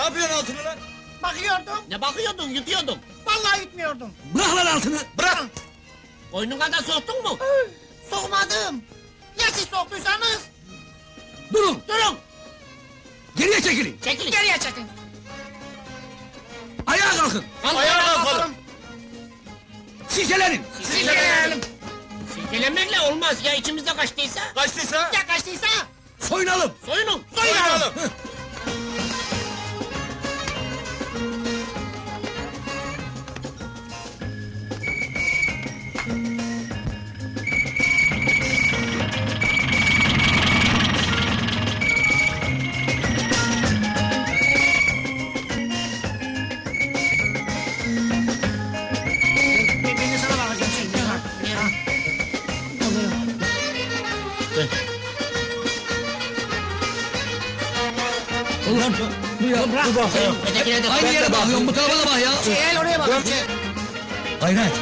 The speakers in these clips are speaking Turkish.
Ne yapıyorsun altını lan? Bakıyordum. Ne bakıyordun, yutuyordun. Vallahi yutmuyordum. Bırak lan altını! Bırak! Koynuna da soktun mu? Sokmadım. Ya siz soktuysanız? Durun! Durun! Geriye çekilin! Çekilin! Geriye çekin. Ayağa kalkın! Ayağa kalkalım! Silkelenin! Silkeleyelim. Silkelemekle olmaz ya içimizde kaçtıysa. Kaçtıysa? Ya kaçtıysa? Soyunalım! Soyunun! Soyunalım. Ben Ulan bu ya, Bırak. bu bak ya. Ötekine de Aynı yere bakıyorum, bu tarafa da bak ya! Şey, el oraya bak. Hayret!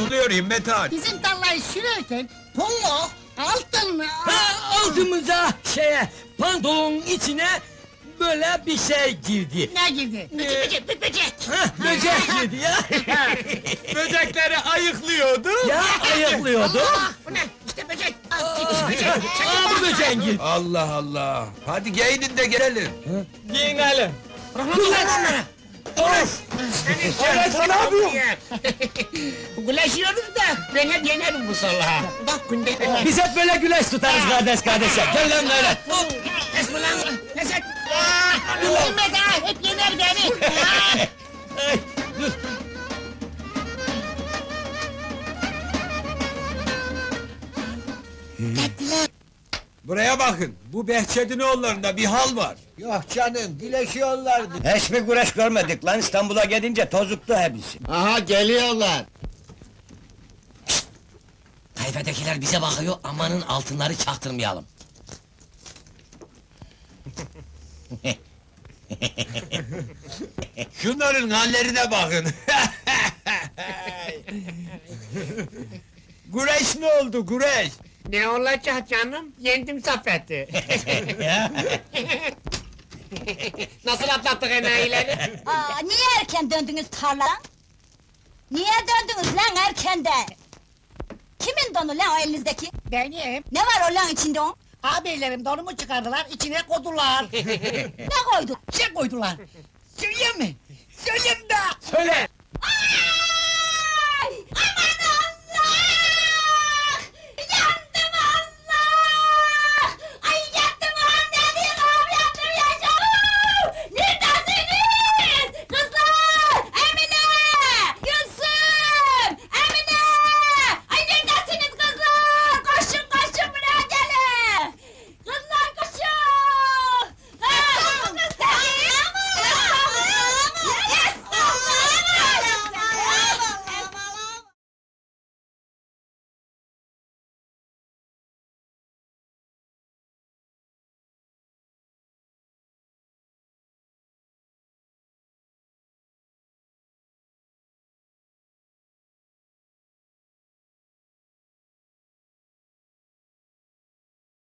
Ne oluyor Himmet Bizim tarlayı sürerken Pullo altın Ha, altımıza şeye pantolonun içine böyle bir şey girdi. ne girdi? Böcek, böcek, böcek! Ha, böcek girdi ya. Böcekleri ayıklıyordu! ya ayıklıyordu. Ah, bu ne? Aa, böcek. aa, bu böceğin girdi. Allah Allah! Hadi giyinin de gelelim! Giyinelim. Dur lan onlara. Of! Hayret ne yapıyorsun? Güleşiyoruz da ben hep yenerim bu salağı. Bak günde. Biz hep böyle güleş tutarız kardeş kardeşe. Gel lan böyle. Esmi lan! Neset! Bilmez ha, hep yener beni. Buraya bakın! Bu Behçet'in oğullarında bir hal var! Yok canım, güleşiyorlardı. Hiçbir güreş görmedik lan İstanbul'a gidince tozuktu hepsi. Aha geliyorlar. Tayfedekiler bize bakıyor, amanın altınları çaktırmayalım. Şunların hallerine bakın! güreş ne oldu, güreş? Ne olacak canım? Yendim Saffet'i. Nasıl atlattık enayileri? Aa, niye erken döndünüz tarladan? Niye döndünüz lan erkenden? Kimin donu lan o elinizdeki? Benim. Ne var o lan içinde o? Ağabeylerim donumu çıkardılar, içine koydular. Ne koydun? şey koydular. Söyleyeyim mi? Söyleyeyim de. Söyle!